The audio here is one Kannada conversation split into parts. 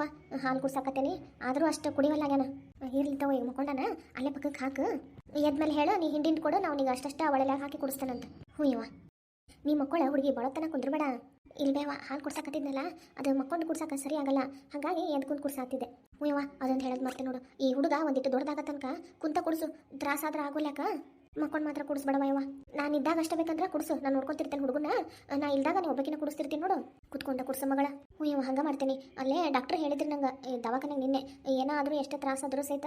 ಯವ್ವ ಹಾಲು ಕುಡ್ಸಾಕತ್ತೇನಿ. ಆದರೂ ಅಷ್ಟು ಕುಡಿವಲ್ಲಾಗ್ಯಾನ ಇರ್ಲಿ ತಗೋ ಈಗ ಮಕ್ಕೊಂಡಾನ, ಅಲ್ಲೇ ಪಕ್ಕಕ್ಕೆ ಹಾಕು. ಎದ್ಮೇಲೆ ಹೇಳು, ನೀ ಹಿಂಡಿನ ಕೊಡು, ನಾವು ನಿಗೆ ಅಷ್ಟಷ್ಟು ಅವಳೆಲ್ಲ ಹಾಕಿ ಕುಡಿಸ್ತಾನಂತ. ಹ್ಞೂ ನೀ ಮಕ್ಕಳ ಹುಡುಗಿ ಬಳತನ ಕುಂದ್ರಬೇಡ. ಇಲ್ಬೇವ ಹಾಲು ಕುಡ್ಸಾಕತ್ತಿದ್ನಲ್ಲ, ಅದು ಮಕ್ಕೊಂಡು ಕುಡ್ಸಾಕ ಸರಿ ಆಗಲ್ಲ. ಹಾಗಾಗಿ ಎದ್ ಕುಂತ್ ಕುಡ್ಸಾತಿದ್ದೆ. ಹ್ಞೂ ಯವ್ವ, ಅದೊಂದು ಹೇಳೋದು ಮತ್ತೆ ನೋಡು. ಈ ಹುಡುಗ ಒಂದಿಟ್ಟು ದೊಡ್ಡದಾಗ ತನಕ ಕುಂತ ಕುಡಿಸು. ತ್ರಾಸಾದ್ರೆ ಆಗೋಲ್ಯಾಕ? ಮಕ್ಕೊಂಡು ಮಾತ್ರ ಕುಡಿಸ್ಬೇಡವ ಯವ್ವ. ನಾನು ಇದ್ದಾಗ ಅಷ್ಟೇ ಬೇಕಂದ್ರೆ ಕುಡಿಸು. ನಾನು ನೋಡ್ಕೊಂತಿರ್ತೇನೆ ಹುಡುಗನ ನಾ ಇಲ್ದಾಗ ನೀವು ಒಬ್ಬಕಿನ ಕುಡಿಸ್ತಿರ್ತೀನಿ ನೋಡು. ಕುತ್ಕೊಂಡ ಕುಡ್ಸ ಮಗಳ. ಹ್ಞೂ ಹಂಗೆ ಮಾಡ್ತೀನಿ. ಅಲ್ಲೇ ಡಾಕ್ಟರ್ ಹೇಳಿದ್ರಿ ನಂಗೆ ದವಾಖಾನೆಗೆ ನಿನ್ನೆ. ಏನಾದರೂ ಎಷ್ಟೇ ತ್ರಾಸಾದರೂ ಸಹಿತ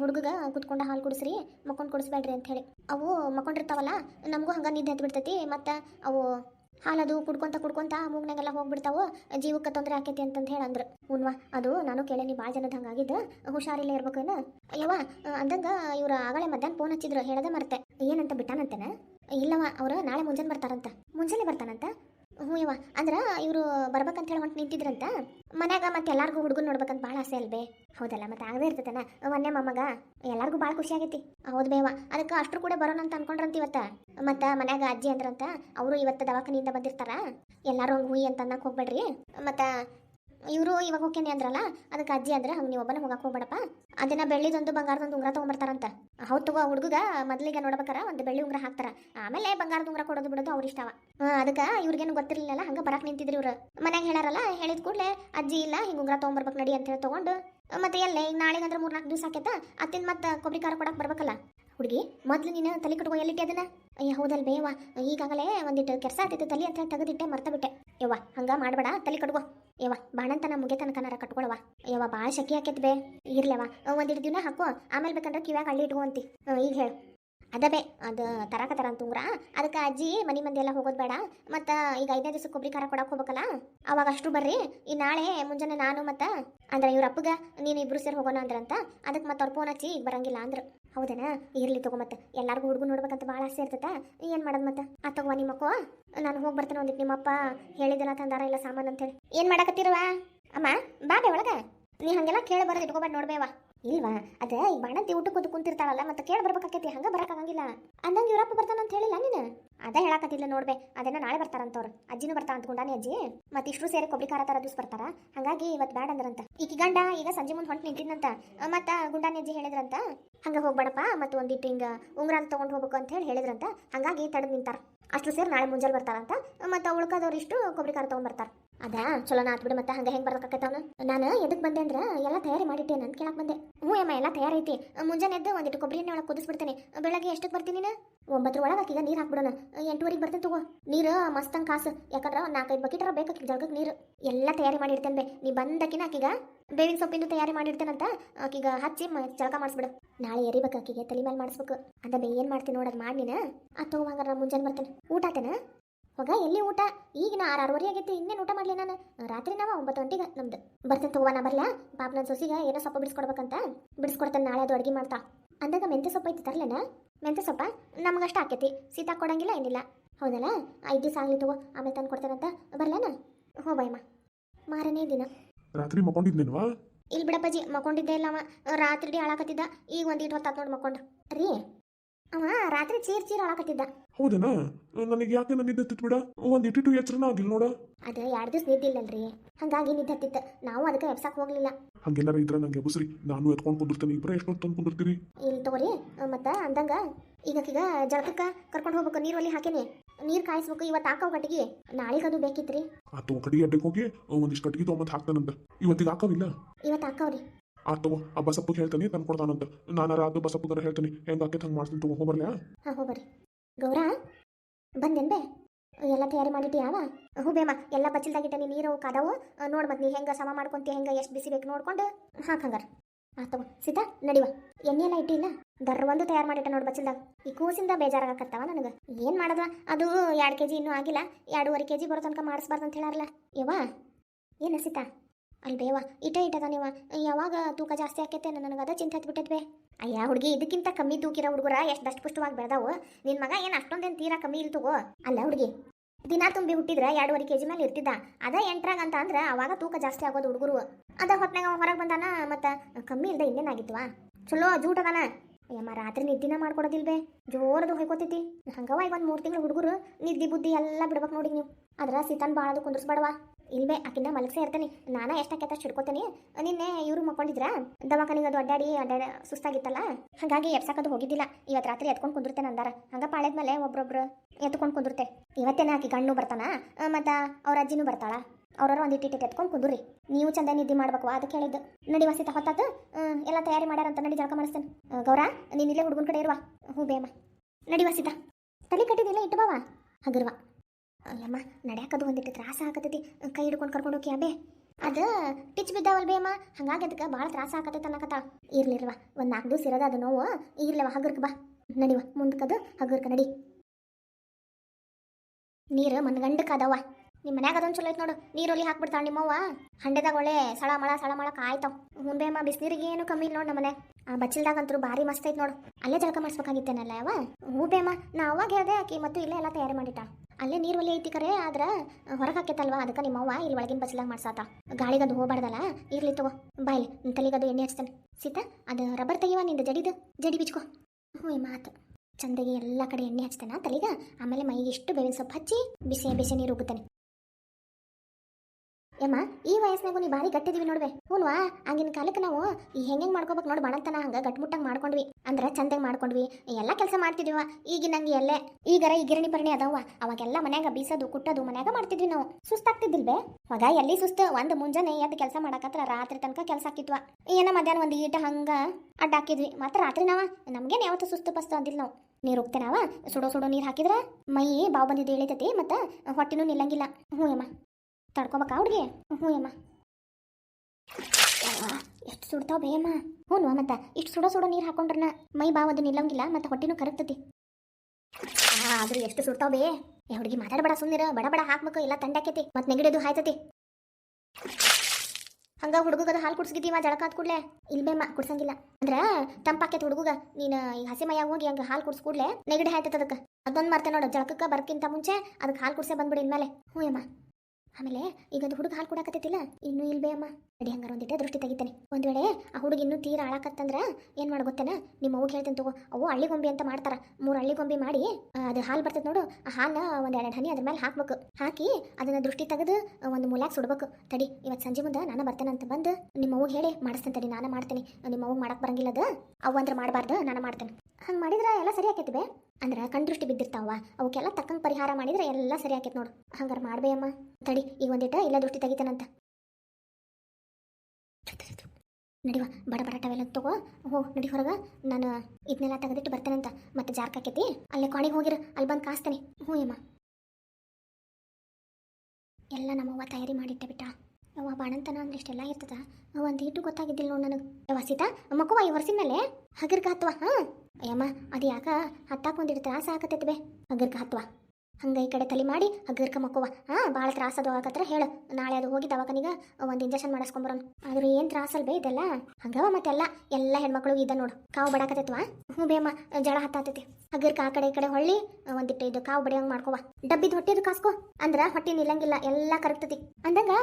ಹುಡುಗಗ ಕುತ್ಕೊಂಡ ಹಾಲು ಕುಡಿಸ್ರಿ, ಮಕ್ಕೊಂಡು ಕುಡಿಸ್ಬೇಡ್ರಿ ಅಂತ ಹೇಳಿ. ಅವು ಮಕ್ಕೊಂಡಿರ್ತಾವಲ್ಲ, ನಮಗೂ ಹಂಗೆ ನಿದ್ದೆ ಹತ್ಬಿಡ್ತೈತಿ ಮತ್ತು ಅವು ಹಾಲದು ಕುಡ್ಕೊಂತ ಕುಡ್ಕೊಂತ ಮೂಗ್ನಾಗೆಲ್ಲ ಹೋಗ್ಬಿಡ್ತಾವ, ಜೀವಕ್ಕೆ ತೊಂದರೆ ಆಕೈತಿ ಅಂತಂದು ಹೇಳಂದ್ರು ಉಣ್ವಾ ಅದು ನಾನು ಕೇಳೇನಿ ಭಾಳ ಜನದ ಹಂಗಾಗಿದ್ದು. ಹುಷಾರಿಲ್ಲ ಇರ್ಬೇಕೇನ? ಯವ್ವ, ಅಂದಂಗ ಇವ್ರು ಆಗಳೇ ಮಧ್ಯಾಹ್ನ ಫೋನ್ ಹಚ್ಚಿದ್ರು, ಹೇಳದೆ ಮರ್ತೆ. ಏನಂತ ಬಿಟ್ಟಾನಂತೇನ? ಇಲ್ಲವ ಅವ್ರು ನಾಳೆ ಮುಂಜಾನೆ ಬರ್ತಾರಂತ. ಮುಂಜಾನೆ ಬರ್ತಾನಂತ? ಹ್ಞೂ ಯವ್ವ. ಅಂದ್ರೆ ಇವರು ಬರ್ಬೇಕಂತ ಹೇಳಿ ಹೊಂಟು ನಿಂತಿದ್ರಂತ. ಮನ್ಯಾಗ ಮತ್ತೆ ಎಲ್ಲಾರ್ಗೂ ಹುಡುಗನ್ ನೋಡ್ಬೇಕಂತ ಭಾಳ ಆಸೆ ಅಲ್ವೇ ಹೌದಲ್ಲ, ಮತ್ತೆ ಆಗದೇ ಇರ್ತೈತನ? ಮೊನ್ನೆ ಮೊಮ್ಮಗ. ಎಲ್ಲಾರ್ಗೂ ಭಾಳ ಖುಷಿ ಆಗೈತಿ. ಹೌದು ಬೇವ ಅದಕ್ಕೆ ಅಷ್ಟ್ರು ಕೂಡ ಬರೋಣ ಅಂತ ಅನ್ಕೊಂಡ್ರಂತ ಇವತ್ತ. ಮತ್ತೆ ಮನ್ಯಾಗ ಅಜ್ಜಿ ಅಂದ್ರಂತ, ಅವರು ಇವತ್ತು ದವಾಖಾನಿಯಿಂದ ಬಂದಿರ್ತಾರ. ಎಲ್ಲರೂ ಹಂಗೆ ಹುಯಿ ಅಂತ ಅನ್ನಕ್ಕೆ ಹೋಗ್ಬೇಡ್ರಿ. ಮತ್ತು ಇವರು ಇವಾಗ ಹೋಗ್ತೇನೆ ಅಂದ್ರಲ್ಲ, ಅದಕ್ಕೆ ಅಜ್ಜಿ ಅಂದ್ರೆ, ಹಂಗೆ ನೀವು ಒಬ್ಬನ ಹೋಗಕ್ಕೆ ಹೋಗ್ಬೇಡಪ್ಪ. ಅದನ್ನ ಬೆಳ್ಳಿದೊಂದು ಬಂಗಾರದೊಂದು ಉಂಗ್ರ ತೊಗೊಂಬರ್ತಾರಂತ. ಹೌದು ತಗೋ ಹುಡುಗ ಮೊದಲಿಗೆ ನೋಡ್ಬೇಕಾರ, ಒಂದು ಬೆಳ್ಳಿ ಉಂಗ್ರ ಹಾಕ್ತಾರ. ಆಮೇಲೆ ಬಂಗಾರದ ಉಂಗ್ರ ಕೊಡೋದು ಬಿಡೋದು ಅವ್ರ ಇಷ್ಟವ ಅದಕ್ಕೆ ಇವ್ರಿಗೇನು ಗೊತ್ತಿರಲಿಲ್ಲ ಹಂಗೆ ಬರಕ್ ನಿಂತಿದ್ರು ಇವ್ರು. ಮನ್ಯಾಗ ಹೇಳಾರಲ್ಲ, ಹೇಳಿದ ಕೂಡಲೇ, ಅಜ್ಜಿ ಇಲ್ಲ, ಹಿಂಗೆ ಉಂಗ್ರ ತೊಗೊಂಬರ್ಬೇಕು ನಡಿ ಅಂತ ಹೇಳಿ ತೊಗೊಂಡು, ಮತ್ತೆ ಎಲ್ಲೇ ಈಗ ನಾಳೆಗಂದ್ರೆ ಮೂರ್ನಾಲ್ಕು ದಿವಸ ಆಕೈತ ಅತ್ತಿಂದ ಮತ್ತೆ ಕೊಬ್ಬರಿ ಖಾರ ಕೊಡಕ್ಕೆ ಬರ್ಬೇಕಲ್ಲ. ಹುಡುಗಿ, ಮೊದ್ಲು ನೀನು ತಲೆ ಕಟ್ಕೊ ಎಲ್ಲಿಟ್ಟೆ ಅದನ್ನ? ಅಯ್ಯ ಹೌದಲ್ ಬೇವ ಈಗಾಗಲೇ ಒಂದಿಟ್ಟು ಕೆಲಸ ಆಗ್ತಿತ್ತು ತಲೆ ಅಂತ ತೆಗೆದಿಟ್ಟೆ ಮರ್ತ ಬಿಟ್ಟೆ ಯವ್ವ, ಹಂಗ ಮಾಡಬೇಡ, ತಲೆ ಕಟ್ಕೊ. ಯವ್ವ, ಬಾಣಂತನ ಮುಗೆ ತನಕನಾರ ಕಟ್ಕೊಳವ ಯವ್ವ ಭಾಳ ಶಕಿ ಆಕೈತ್ ಬೇ. ಇರ್ಲವ ಒಂದಿಟ್ಟು ದಿನ ಹಾಕೋ, ಆಮೇಲೆ ಬೇಕಂದ್ರೆ ಕಿವ್ಯಾಗ ಹಳ್ಳಿ ಇಟ್ಕೊಂತಿ ಈಗ ಹೇಳು. ಅದ ಬೇ, ಅದು ಅಂತ ಉಂಗ್ರ ಅದಕ್ಕೆ ಅಜ್ಜಿ ಮನಿ ಮಂದಿ ಎಲ್ಲ ಹೋಗೋದು ಬೇಡ. ಮತ್ತು ಈಗ ಐದನೇ ದಿವಸ ಕೊಬ್ಬರಿ ಖಾರ ಕೊಡಕ್ಕೆ ಹೋಗ್ಬೇಕಲ್ಲ? ಅವಾಗ ಅಷ್ಟು ಬರ್ರಿ. ಈ ನಾಳೆ ಮುಂಜಾನೆ ನಾನು ಮತ್ತು, ಅಂದ್ರೆ ಇವ್ರ ಅಪ್ಪಗ, ನೀನು ಇಬ್ರು ಸೇರಿ ಹೋಗೋಣ ಅಂದ್ರಂತ. ಅದಕ್ಕೆ ಮತ್ತೆ ಅವ್ರ ಫೋನ್ ಹಚ್ಚಿ, ಈಗ ಬರಂಗಿಲ್ಲ ಅಂದ್ರು. ಹೌದೇನಾ? ಇರ್ಲಿ ತಗೋ ಮತ್ತೆ. ಎಲ್ಲಾರ್ಗೂ ಹುಡುಗ ನೋಡ್ಬೇಕಂತ ಭಾಳ ಆಸೆ ಇರ್ತೈತ. ಏನು ಮಾಡೋದು ಮತ್ತೆ? ಆ ತಗೋ ನಿಮ್ಮಕ್ಕೋ. ನಾನು ಹೋಗಿ ಬರ್ತೇನೆ ಒಂದಿಟ್ಟು ನಿಮ್ಮಪ್ಪ ಹೇಳಿದಲ್ಲ ತಂದಾರ ಇಲ್ಲ ಸಾಮಾನು ಅಂತೇಳಿ. ಏನು ಮಾಡಕತ್ತಿರುವ ಅಮ್ಮ, ಬಾ ಬೇ ಒಳಗ. ನೀ ಹಂಗೆಲ್ಲ ಕೇಳಿ ಬರೋದು ಇಟ್ಕೊಬೇಡ ನೋಡ್ಬೇವ ಇಲ್ವಾ? ಅದ ಈ ಬಾಣಂತಿ ಊಟಕ್ಕೆ ಕೂತು ಕುಂತಿರ್ತಾಳಲ್ಲ ಮತ್ತೆ ಕೇಳಿ ಬರ್ಬೇಕಾಕೈತಿ, ಹಂಗ ಬರಕಾಗಂಗಿಲ್ಲ ಅಂದಂಗ ಇವರಪ್ಪ ಬರ್ತಾನ ಅಂತ ಹೇಳಿಲ್ಲ ನೀನು? ಅದ ಹೇಳಕತ್ತಿಲ್ಲ ನೋಡ್ಬೇ, ಅದನ್ನ ನಾಳೆ ಬರ್ತಾರಂತವ್ರು. ಅಜ್ಜಿನೂ ಬರ್ತಾ ಅಂತ ಗುಂಡಾನಿ ಅಜ್ಜಿ. ಮತ್ತೆ ಇಷ್ಟು ಸೇರಿ ಕೊಬ್ಬರಿ ಖಾರ ತರ ದಿವ್ಸ ಬರ್ತಾರ. ಹಂಗಾಗಿ ಇವತ್ತು ಬ್ಯಾಡ ಅಂದ್ರಂತ. ಈಗ ಗಂಡ ಈಗ ಸಂಜೆ ಮುಂದೆ ಹೊಂಟು ನಿಂತಿದ್ನಂತ. ಮತ್ತ ಗುಂಡಾನಿ ಅಜ್ಜಿ ಹೇಳಿದ್ರಂತ? ಹಂಗ ಹೋಗ್ಬೇಡಪ್ಪ ಮತ್ತೆ ಒಂದಿಟ್ಟು ಹಿಂಗ ಉಂಗ್ರ ತಗೊಂಡು ಹೋಗ್ಬೇಕು ಅಂತ ಹೇಳಿ ಹೇಳಿದ್ರಂತ. ಹಂಗಾಗಿ ತಡೆದು ನಿಂತಾರ. ಅಷ್ಟು ಸೇರಿ ನಾಳೆ ಮುಂಜಾನೆ ಬರ್ತಾರಂತ ಮತ್ತೆ ಉಳ್ಕದವ್ರು ಇಷ್ಟು ಕೊಬ್ಬರಿ ಖಾರ ತಗೊಂಡ್ ಬರ್ತಾರ. ಅದಾ? ಚಲೋನ ಆತ್ಬಿಡು ಮತ್ತೆ, ಹಂಗ ಹೆಂಗ್ ಬರ್ಬೇಕಾಕೈತವನು ನಾನು ಎದಕ್ ಬಂದೆ ಅಂದ್ರೆ ಎಲ್ಲ ತಯಾರಿ ಮಾಡಿಟ್ಟೆ ಅಂತ ಕೇಳಕ್ ಬಂದೆ. ಹ್ಞೂ ಅಮ್ಮ ಎಲ್ಲ ತಯಾರೈತಿ. ಮುಂಜಾನೆ ಎದ್ದು ಒಂದಿಟ್ಟು ಕೊಬ್ಬರಿ ಎಣ್ಣೆ ಒಳಗೆ ಕುದಿಸ್ಬಿಡ್ತೇನೆ. ಬೆಳಗ್ಗೆ ಎಷ್ಟಕ್ಕೆ ಬರ್ತೀನಿ ನೀನು? ಒಂಬತ್ತರ ಒಳಗೆ ಆಕಿಗ ನೀರು ಹಾಕ್ಬಿಡೋಣ. ಎಂಟುವರೆಗೆ ಬರ್ತೇನೆ ತಗೋ. ನೀರು ಮಸ್ತಂಗೆ ಕಾಸು. ಯಾಕಂದ್ರೆ ಒಂದು ನಾಲ್ಕೈದು ಬಕೆಟರ ಬೇಕು ಆಕಿಗೆ ಜಳಗಕ್ಕೆ ನೀರು. ಎಲ್ಲ ತಯಾರಿ ಮಾಡಿರ್ತೇನೆ ಬೇ. ನೀ ಬಂದಕಿನ ಆಕಿಗ ಬೇವಿನ ಸೊಪ್ಪಿಂದು ತಯಾರಿ ಮಾಡಿರ್ತೇನಂತ ಆಕಿಗ ಹಚ್ಚಿ ಮ, ಜಳಕ ಮಾಡಿಸ್ಬಿಡು. ನಾಳೆ ಎರಿಬೇಕು ಆಕಿಗೆ, ತಲೆ ಮೇಲೆ ಮಾಡಿಸ್ಬೇಕು. ಅಂದ್ರೆ ಏನು ಮಾಡ್ತೀನಿ ನೋಡೋದು ಮಾಡಿ ನೀನು. ಆ ತಗೋವಂಗಾರ ನಾನು ಮುಂಜಾನೆ ಬರ್ತೇನೆ. ಊಟ ಆತೇನ? ಹೋಗ ಎಲ್ಲಿ ಊಟ. ಈಗ ನಾ ಆರು ಆರೂವರೆ ಆಗೈತಿ ಇನ್ನೇನು ಊಟ ಮಾಡಲಿ ನಾನು? ರಾತ್ರಿ ನಾವ ಒಂಬತ್ತು ಗಂಟೆಗೆ ನಮ್ದು. ಬರ್ತೇನೆ ತಗೋ ನಾ ಬರ್ಲಾ? ಪಾಪ ನನ್ನ ಸೊಸಿಗೆ ಏನೋ ಸೊಪ್ಪು ಬಿಡಿಸ್ಕೊಡ್ಬೇಕಂತ. ಬಿಡಿಸ್ಕೊಡ್ತೇನೆ ನಾಳೆ ಅದು ಅಡುಗೆ ಮಾಡ್ತಾ. ಅಂದಾಗ ಮೆಂತ್ಯ ಸೊಪ್ಪು ಐತಿ ತರ್ಲೇನ? ಮೆಂತ್ಯ ಸೊಪ್ಪ? ನಮ್ಗಷ್ಟು ಆಕೈತಿ. ಸೀತಾ ಕೊಡಂಗಿಲ್ಲ ಏನಿಲ್ಲ. ಹೌದಲ್ಲ? ಐದು ದಿವಸ ಆಗಲಿ ತಗೋ ಆಮೇಲೆ ತಂದು ಕೊಡ್ತೇನಂತ. ಬರ್ಲೇನ? ಹೋ ಬಾಯಮ್ಮ. ಮಾರನೇ ದಿನ. ರಾತ್ರಿ ಮಕ್ಕೊಂಡಿದ್ನೇನ್ವಾ ಇಲ್ಲಿ ಬಿಡಪ್ಪಾಜಿ ಮಕ್ಕೊಂಡಿದ್ದೆ ಇಲ್ಲ ಅವ ರಾತ್ರಿ ಆಳಾಕತ್ತಿದ್ದ ಈಗ ಒಂದಿಟ್ಟು ಹೊತ್ತಾತ್ ನೋಡಿ ಮಕ್ಕೊಂಡು ರೀ ಅವ ರಾತ್ರಿ ಚೀರ್ ಚೀರ್ ಆಳಾಕತ್ತಿದ್ದ ಹೌದೇನಾ? ನನಗೆ ಯಾಕೆ ನನ್ನ ನಿದ್ದೆ ಬಿಡ ಒಂದ್ ಇಟ್ಟಿಟ್ಟು ಎಚ್ಚರನ ಆಗಿಲ್ಲ ನೋಡ. ಅದ ಎರಡು ದಿವಸ ನಿದ್ದಿಲ್ಲಲ್ರಿ. ಹಂಗಾಗಿ ನಿದ್ದೆ ಹತ್ತಿತ್ತು. ನಾವು ಅದಕ್ಕೆ ಎಬ್ಸಕ್ ಹೋಗ್ಲಿಲ್ಲ. ಹಂಗೆಲ್ಲಾರ ಇದ್ರ ನಂಗೆ ಎಬಸ್ರಿ. ನಾನು ಎತ್ಕೊಂಡು ಕುಂದಿರ್ತೇನೆ. ಇಬ್ಬರೇ ಎಷ್ಟೊತ್ತು ತಂದು ಕುಂದಿರ್ತೀರಿ? ಇಲ್ಲಿ ತಗೋರಿ. ಮತ್ತ ಅಂದಂಗ ಈಗ ಈಗ ಜಳಕಕ್ಕ ಕರ್ಕೊಂಡು ಹೋಗ್ಬೇಕು. ಒಲಿ ಹಾಕೇನಿ. ನೀರ್ ಕಾಯಿಸ್ಬೇಕು. ಇವತ್ತು ಹಾಕವ್ ಕಟ್ಟಿಗೆ. ನಾಳೆಗೆ ಅದು ಬೇಕಿತ್ರಿ. ಆ ಕಟ್ಟಿಗೆ ಅಡ್ಡಕ್ಕೆ ಹೋಗಿ ಒಂದಿಷ್ಟು ಕಟ್ಟಿಗೆ ತೊಗೊಂಬಂದು ಹಾಕ್ತಾನಂತ. ಇವತ್ತಿಗೆ ಹಾಕವಿಲ್ಲ? ಇವತ್ತು ಹಾಕವ್ರಿ. ಆ ತಗೋ ಆ ಬಸಪ್ಪಗೆ ಹೇಳ್ತೀನಿ ತಂದು ಕೊಡ್ತಾನಂತ. ನಾನಾರ ಅದು ಬಸಪ್ಪಗಾರ ಹೇಳ್ತೀನಿ. ಹೆಂಗೆ ಆಕೈತೆ ಹಂಗೆ ಮಾಡ್ತೀನಿ ತಗೋ ಹೋಗ್ಬರ್ಲ್ಯಾ ಹಾಂ, ಹೋಗ್ಬರ್ರಿ. ಗೌರ, ಬಂದೇನ್ ಎಲ್ಲ ತಯಾರಿ ಮಾಡಿಟ್ಟಿಯಾವ ಹೂ ಬೇಮ, ಎಲ್ಲ ಬಚ್ಚಲ್ದಾಗಿಟ್ಟ ನೀ ನೀರು, ಕಾದವು ನೋಡ್ ಮತ್ತೆ ನೀ ಹೆಂಗೆ ಸಮ ಮಾಡ್ಕೊಂತಿ, ಹೆಂಗೆ ಎಷ್ಟು ಬಿಸಿ ಬೇಕು ನೋಡ್ಕೊಂಡು ಹಾಕ್ ಹಂಗಾರ. ಆ, ತಗೋ, ಸೀತಾ, ನಡಿವ. ಎಣ್ಣೆ ಎಲ್ಲ ಇಟ್ಟಿಲ್ಲ ದರ್ ಒಂದು ತಯಾರು ಮಾಡಿಟ್ಟ ನೋಡಿ ಬಚ್ಚಲ್ದಾಗ. ಈ ಕೂಸಿಂದ ಬೇಜಾರಾಗತ್ತವ ನನಗೆ. ಏನು ಮಾಡದ ಅದು ಎರಡು ಕೆ ಜಿ ಇನ್ನೂ ಆಗಿಲ್ಲ, ಎರಡೂವರೆ ಕೆ ಜಿ ಬರೋ ತನಕ ಮಾಡಿಸ್ಬಾರ್ದು ಅಂತ ಹೇಳಾರಲ್ಲ ಯವ್ವ? ಏನು ಸೀತಾ? ಅಲ್ಲಿ ಇಟ ಇಟ್ಟದ ನೀವ? ಯಾವಾಗ ತೂಕ ಜಾಸ್ತಿ ಆಕೈತೆ ನನಗೆ ಅದ ಚಿಂತೆ ಹತ್ಬಿಟ್ಟದ್ವೆ ಅಯ್ಯ, ಹುಡುಗಿ, ಇದಕ್ಕಿಂತ ಕಮ್ಮಿ ತೂಕಿರೋ ಹುಡುಗರ ಎಷ್ಟು ದಷ್ಟಪುಷ್ಟವಾಗಿ ಬೆಳೆದಾವು? ನಿನ್ನ ಮಗ ಏನು ಅಷ್ಟೊಂದೇನು ತೀರಾ ಕಮ್ಮಿ ಇಲ್ ತಗೋ ಅಲ್ಲ ಹುಡುಗಿ, ದಿನ ತುಂಬಿ ಹುಟ್ಟಿದ್ರೆ ಎರಡೂವರೆ ಕೆಜಿ ಮೇಲೆ ಇರ್ತಿದ್ದ. ಅದ ಎಂಟ್ರಾಗ ಅಂತ ಅಂದ್ರೆ ಅವಾಗ ತೂಕ ಜಾಸ್ತಿ ಆಗೋದು ಹುಡುಗರು. ಅದ ಹೊತ್ನಾಗ ಹೊರಗೆ ಬಂದಾನ ಮತ್ತು ಕಮ್ಮಿ ಇಲ್ದ ಇನ್ನೇನಾಗಿತ್ವಾ ಚಲೋ ಜೂಟ್ ಅದಾನ. ಅಯ್ಯಮ್ಮ ರಾತ್ರಿ ನಿದ್ದಿನ ಮಾಡ್ಕೊಡೋದಿಲ್ವೇ? ಜೋರದು ಹೊಯ್ಕೋತೈತಿ. ಹಂಗವ ಈಗ ಒಂದು ಮೂರು ತಿಂಗಳು ಹುಡುಗರು, ನಿದ್ದಿ ಬುದ್ಧಿ ಎಲ್ಲ ಬಿಡ್ಬೇಕು ನೋಡಿ ನೀವು. ಅದ್ರ ಸೀತಾನ್ ಭಾಳದು ಕುಂದ್ರಸ್ಬೇಡವಾ ಇಲ್ವೇ ಆಕಿನ ಮಲಗಿಸೇ ಇರ್ತೀನಿ. ನಾನ ಎಷ್ಟಾಕೈತ ಹಿಡ್ಕೋತೀನಿ ನಿನ್ನೆ ಇವರು ಮಕ್ಕೊಂಡಿದ್ರ? ದವಾಖಾನಿಗೆ ಅದು ಅಡ್ಡಾಡಿ, ಅಡ್ಡಾಡ ಸುಸ್ತಾಗಿತ್ತಲ್ಲ? ಹಾಗಾಗಿ ಎಬ್ಸಾಕದು ಹೋಗಿದ್ದಿಲ್ಲ. ಇವತ್ತು ರಾತ್ರಿ ಎತ್ಕೊಂಡು ಕುಂದಿರ್ತೇನೆ ಅಂದಾರ. ಹಂಗ ಪಾಳೆದ್ಮೇಲೆ ಒಬ್ರೊಬ್ರು ಎತ್ಕೊಂಡು ಕುಂದಿರ್ತೆ. ಇವತ್ತೇನ ಆಕಿ ಗಂಡು ಬರ್ತಾನ? ಮತ್ತು ಅವ್ರ ಅಜ್ಜಿನೂ ಬರ್ತಾಳ? ಅವ್ರವ್ರ ಒಂದು ಇಟ್ಟಿಟ್ಟು ಎತ್ಕೊಂಡು ಕುಂದುರಿ. ನೀವು ಚಂದ ನಿದ್ದೆ ಮಾಡ್ಬೇಕು, ಅದಕ್ಕೆ ಹೇಳಿದ್ದು. ನಡಿ ವಸಿತ, ಹೊತ್ತಾತು. ಎಲ್ಲ ತಯಾರಿ ಮಾಡ್ಯಾರಂತ ನಡಿ ಜಳಕ ಮಾಡಿಸ್ತೇನೆ. ಗೌರ, ನೀನು ಇಲ್ಲೇ ಹುಡುಗನ ಕಡೆ ಇರುವ. ಹ್ಞೂ ಬೇಮ್ಮ ನಡಿ ವಸಿತ. ತಲೆ ಕಟ್ಟಿದಿಲ್ಲ ಇಟ್ಟು ಬಾವಾ ಹಗರ್ವ. ಅಯ್ಯಮ್ಮ ನಡ್ಯಾಕದು ಒಂದಿಟ್ಟು ತ್ರಾಸ ಆಗತೈತಿ. ಕೈ ಹಿಡ್ಕೊಂಡು ಕರ್ಕೊಂಡು ಹೋಗಿ ಅಬೇ ಅದ ಟಿಚ್ ಬಿದ್ದಾವಲ್ ಬೇಮ್ಮ ಹಂಗಾಗಿ ಅದಕ್ಕೆ ಭಾಳ ತ್ರಾಸ ಆಗತೈತೆ ಅನ್ನಕತ್ತ. ಇರ್ಲಿರ್ವ ಒಂದು ನಾಲ್ಕು ದಿವಸ ಇರೋದ ಅದು ನೋವು. ಇರ್ಲವ ಹಗುರ್ಕ ಬಾ. ನಡಿವ ಮುಂದಕ್ಕದು ಹಗುರ್ಕ ನಡಿ. ನೀರು ಮನ್ಗಂಡಕ್ಕದವ ನಿಮ್ಮ ಮನ್ಯಾಗ ಅದೊಂದು ಚಲೋ ಐತೆ ನೋಡು. ನೀರಲ್ಲಿ ಹಾಕ್ಬಿಡ್ತಾಳೆ ನಿಮ್ಮವ್ವ. ಹಂಡೆದಾಗ ಒಳ್ಳೆ ಸಳ ಮಳ ಸಳ ಮಳ ಕಾಯ್ತಾವ್ ಮುಂಬೇಮ್ಮ ಬಿಸಿನೀರಿಗೆ ಏನು ಕಮ್ಮಿ ಇಲ್ಲ ನೋಡು ನಮ್ಮನೆ ಆ ಬಚ್ಚಲ್ದಾಗ ಅಂತೂ ಭಾರಿ ಮಸ್ತ್ ಐತೆ ನೋಡು. ಅಲ್ಲೇ ಜಳಕ ಮಾಡಿಸ್ಬೇಕಾಗಿತ್ತೇನಲ್ಲ ಯಾವ ಹೂ ಬೇಮ್ಮ ನಾ ಅವಾಗ ಹೇಳ್ದೆ ಆಕಿ, ಮತ್ತು ಇಲ್ಲೇ ಎಲ್ಲ ತಯಾರಿ ಮಾಡಿಟ್ಟ ಅಲ್ಲೇ ನೀರು ಒಲಿ ಐತಿ ಕರೆ, ಆದ್ರ ಹೊರಗೆ ಹಾಕೈತಲ್ವಾ? ಅದಕ್ಕೆ ನಿಮ್ಮವ್ವ ಇಲ್ಲಿ ಒಳಗಿನ ಬಚ್ಚಲಾಗ ಮಾಡ್ಸಾತ. ಗಾಳಿಗದು ಹೋಗ್ಬಾರ್ದಲ್ಲ? ಇರ್ಲಿ ತಗೋ. ಬಾಯ್ಲಿ ತಲೆಗದು ಎಣ್ಣೆ ಹಚ್ತಾನೆ. ಸೀತಾ, ಅದು ರಬ್ಬರ್ ತೆಗಿವ ನಿಂದ ಜಡಿದು? ಜಡಿ ಬಿಚ್ಕೋ. ಹ್ಞೂ ಮಾತು. ಚಂದಗೆ ಎಲ್ಲ ಕಡೆ ಎಣ್ಣೆ ಹಚ್ತಾನ ತಲೆಗ. ಆಮೇಲೆ ಮೈಗೆ ಇಷ್ಟು ಬೇವಿನ ಸೊಪ್ಪು ಹಚ್ಚಿ ಬಿಸಿ ಬಿಸಿ ನೀರು ಉಗುತ್ತಾನೆ ಯಮ್ಮ ಈ ವಯಸ್ಸಿನಾಗೂ ನೀ ಭಾರಿ ಗಟ್ಟಿದೀವಿ ನೋಡ್ವೆ. ಹೂನ್ವಾ ಆಗಿನ ಕಾಲಕ್ಕೆ ನಾವು ಈ ಹೆಂಗೆ ಮಾಡ್ಕೋಬೇಕು ನೋಡಿ ಬಣಂತನ ಹಂಗೆ ಗಟ್ಮುಟ್ಟಂಗೆ ಮಾಡ್ಕೊಂಡ್ವಿ. ಅಂದ್ರೆ ಚಂದಂಗೆ ಮಾಡ್ಕೊಂಡ್ವಿ. ಎಲ್ಲ ಕೆಲಸ ಮಾಡ್ತಿದ್ವಿವ, ಈಗಿನ ಹಂಗೆ ಎಲ್ಲೇ. ಈಗರ ಈ ಗಿರಣಿ ಪರಣಿ ಅದಾವ ಅವಾಗೆಲ್ಲ ಮನ್ಯಾಗ ಬೀಸೋದು, ಕುಟ್ಟೋದು, ಮನ್ಯಾಗ ಮಾಡ್ತಿದ್ವಿ ನಾವು. ಸುಸ್ತಾಗ್ತಿದ್ದಿಲ್ವೇ? ಅವಾಗ ಎಲ್ಲಿ ಸುಸ್ತು, ಒಂದು ಮುಂಜಾನೆ ಎದ್ದು ಕೆಲಸ ಮಾಡಕತ್ರ ರಾತ್ರಿ ತನಕ ಕೆಲಸ ಹಾಕಿತ್ವ. ಏನ ಮಧ್ಯಾಹ್ನ ಒಂದು ಈಟ ಹಂಗ ಅಡ್ಡಾಕಿದ್ವಿ ಮತ್ತೆ ರಾತ್ರಿ ನಾವ, ನಮ್ಗೇನು ಯಾವತ್ತು ಸುಸ್ತು ಪಸ್ತು ಅಂದಿಲ್ಲ ನಾವು. ನೀರು ಹೋಗ್ತೇನಾವ ಸುಡೋ ಸುಡೋ ನೀರು ಹಾಕಿದ್ರ? ಮೈ ಬಾವು ಬಂದಿದ್ದು ಎಳಿತೈತಿ ಮತ್ತು ಹೊಟ್ಟಿನೂ ನಿಲ್ಲಂಗಿಲ್ಲ. ಹ್ಞೂ ಅಮ್ಮ ತಡ್ಕೋಬೇಕಾ ಹುಡುಗಿ? ಹ್ಞೂ ಅಮ್ಮ ಎಷ್ಟು ಸುಡ್ತಾವ ಬೇಯಮ್ಮ ಹ್ಞೂ ಮತ್ತೆ, ಇಷ್ಟು ಸುಡೋ ಸುಡೋ ನೀರು ಹಾಕೊಂಡ್ರನ. ಮೈ ಬಾವದು ನಿಲ್ಲಂಗಿಲ್ಲ, ಮತ್ತೆ ಹೊಟ್ಟೆನೂ ಕರಗ್ತತಿ. ಆದ್ರೂ ಎಷ್ಟು ಸುಡ್ತಾವ ಬೇ. ಏ ಹುಡುಗಿ, ಮಾತಾಡಬೇಡ ಸುಮ್ಮನಿರ ಬಡ ಬಡ ಹಾಕ್ಬೇಕು ಇಲ್ಲ ತಂಡಾಕೈತಿ. ಮತ್ತೆ ನೆಗಡಿದು ಹಾಯ್ತತಿ. ಹಂಗ ಹುಡುಗದ ಹಾಲು ಕುಡ್ಸ್ಗಿದ್ದೀವ ಜಳಕ ಆದ ಕೂಡ್ಲೆ? ಇಲ್ಬೇಮ್ಮ ಕುಡ್ಸಂಗಿಲ್ಲ. ಅಂದ್ರ ತಂಪಾಕೈತಿ ಹುಡುಗ ನೀನು ಈ ಹಸಿ ಮೈಯಾಗ ಹೋಗಿ ಹಂಗ ಹಾಲು ಕುಡ್ಸ್ ಕೂಡ್ಲೆ ನೆಗಡಿ ಹಾಯ್ತದ ಅದಕ್ಕೆ. ಅದೊಂದು ಮಾಡ್ತೇನೆ ನೋಡು, ಜಳಕಕ್ಕೆ ಬರ್ಕಿಂತ ಮುಂಚೆ ಅದಕ್ಕೆ ಹಾಲು ಕುಡ್ಸೇ ಬಂದ್ಬಿಡಿ ಇನ್ಮೇಲೆ. ಹ್ಞೂ ಅಮ್ಮ ಆಮೇಲೆ ಈಗ ಅದು ಹುಡುಗ ಹಾಲು ಕೊಡಾಕತ್ತಿಲ್ಲ ಇನ್ನೂ ಇಲ್ಬೇ ಅಮ್ಮ. ಅಡಿ ಹಂಗಾರ ಒಂದಿಟ್ಟೆ ದೃಷ್ಟಿ ತೆಗಿತಾನೆ. ಒಂದ್ ವೇಳೆ ಆ ಹುಡುಗ ಇನ್ನೂ ತೀರ ಆಳಾಕತ್ತಂದ್ರೆ ಏನ್ ಮಾಡ್ ಗೊತ್ತೇನ? ನಿಮ್ಮ ಅವ್ಗೆ ಹೇಳ್ತೀನಿ ತಗೋ. ಅವು ಹಳ್ಳಿ ಗೊಂಬಿ ಅಂತ ಮಾಡ್ತಾರ. ಮೂರು ಹಳ್ಳಿ ಗೊಂಬಿ ಮಾಡಿ ಅದು ಹಾಲು ಬರ್ತೈತೆ ನೋಡು. ಆ ಹಾಲು ಒಂದ್ ಎರಡು ಹನಿ ಅದ್ರ ಮೇಲೆ ಹಾಕ್ಬೇಕು. ಹಾಕಿ ಅದನ್ನ ದೃಷ್ಟಿ ತೆಗೆದು ಒಂದು ಮೂಲ್ಯಾಗ ಸುಡ್ಬೇಕು. ತಡಿ, ಇವತ್ತು ಸಂಜೆ ಮುಂದೆ ನಾನು ಬರ್ತೇನೆ ಅಂತ ಬಂದು ನಿಮ್ಮ ಅವ್ಗೆ ಹೇಳಿ, ಮಾಡಿಸ್ತೇನೆ ತಡಿ, ನಾನು ಮಾಡ್ತೀನಿ. ನಿಮ್ಮ ಅವ್ಗೆ ಮಾಡಕ್ ಬರಂಗಿಲ್ಲ ಅದು ಅವು ಅಂದ್ರೆ ಮಾಡಬಾರ್ದು? ನಾನು ಮಾಡ್ತೇನೆ. ಹಂಗೆ ಮಾಡಿದ್ರೆ ಎಲ್ಲ ಸರಿ ಆಕೈತಿ ಬೇ. ಅಂದ್ರೆ ಕಣ್ದೃಷ್ಟಿ ಬಿದ್ದಿರ್ತಾವ ಅವಕ್ಕೆಲ್ಲ ತಕ್ಕಂಗೆ ಪರಿಹಾರ ಮಾಡಿದ್ರೆ ಎಲ್ಲ ಸರಿ ಆಕೈತಿ ನೋಡು. ಹಂಗಾರೆ ಮಾಡ್ಬೇ ಅಮ್ಮ ತಡಿ, ಈಗ ಒಂದಿಟ್ಟ ಇಲ್ಲ ದೃಷ್ಟಿ ತೆಗಿತಾನಂತ. ನಡಿವ ಬಡ ಬಡ ಟವೆಲ್ಲ ತಗೋ. ಹೋ, ನಡಿ ಹೊರಗ. ನಾನು ಇದನ್ನೆಲ್ಲ ತೆಗೆದಿಟ್ಟು ಬರ್ತೇನಂತ. ಮತ್ತೆ ಜಾರ್ಕ್ ಆಕೈತಿ ಅಲ್ಲೇ ಕಾಣಿಗೆ ಹೋಗಿರ. ಅಲ್ಲಿ ಬಂದು ಕಾಸ್ತೇನೆ. ಹ್ಞೂ ಅಮ್ಮ ಎಲ್ಲ ನಮ್ಮವ್ವ ತಯಾರಿ ಮಾಡಿಟ್ಟೆ ಬಿಟ್ಟ. ಅವ್ವ ಬಾಣಂತನ ಅಂದ್ರೆ ಇಷ್ಟೆಲ್ಲ ಇರ್ತದ? ಒಂದು ಹಿಟ್ಟು ಗೊತ್ತಾಗಿದ್ದಿಲ್ಲ ನೋಡು ನನಗೆ. ಯವ್ವ, ಸೀತಾ ಈ ವರ್ಷದ ಮೇಲೆ? ಹಗರ್ಕ ಹತ್ವ, ಹಾಂ? ಅಯ್ಯಮ್ಮ, ಅದು ಯಾಕ ಹತ್ತಾಕ ಸಾಕತ್ತೆ ಬೇ. ಹಂಗ ಈ ಕಡೆ ತಲೆ ಮಾಡಿ ಹಗ್ಗರ್ಕ ಮಕ್ಕವ. ಹಾಂ ಭಾಳ ತ್ರಾಸ ಅದು ಆಗತ್ರ ಹೇಳು. ನಾಳೆ ಅದು ಹೋಗಿ ದವಾಖಾನಿಗೆ ಒಂದು ಇಂಜೆಕ್ಷನ್ ಮಾಡಿಸ್ಕೊಂಬರೋನು ಆದ್ರೆ ಏನು ತ್ರಾಸಲ್ ಬೇ ಇದೆಲ್ಲ? ಹಂಗವ ಮತ್ತೆಲ್ಲ ಎಲ್ಲ. ಹೆಣ್ಮಕ್ಳು ಇದ ನೋಡು. ಕಾವು ಬಡಾಕತ್ತೈತ್ವಾ ಹ್ಞೂ ಬೇಮ್ಮ ಜಳ ಹತ್ತಾತೈತಿ. ಹಗ್ಗರ್ಕ ಆ ಕಡೆ ಈ ಕಡೆ ಹೊಳ್ಳಿ, ಒಂದಿಟ್ಟು ಇದು ಕಾವು ಬಡಿಯಂಗೆ ಮಾಡ್ಕೋವ. ಡಬ್ಬಿದ್ ಹೊಟ್ಟೆದು ಕಾಸ್ಕೋ. ಅಂದ್ರ ಹೊಟ್ಟೆ ನಿಲ್ಲಂಗಿಲ್ಲ ಎಲ್ಲ ಕರಗ್ತತಿ. ಅಂದಂಗ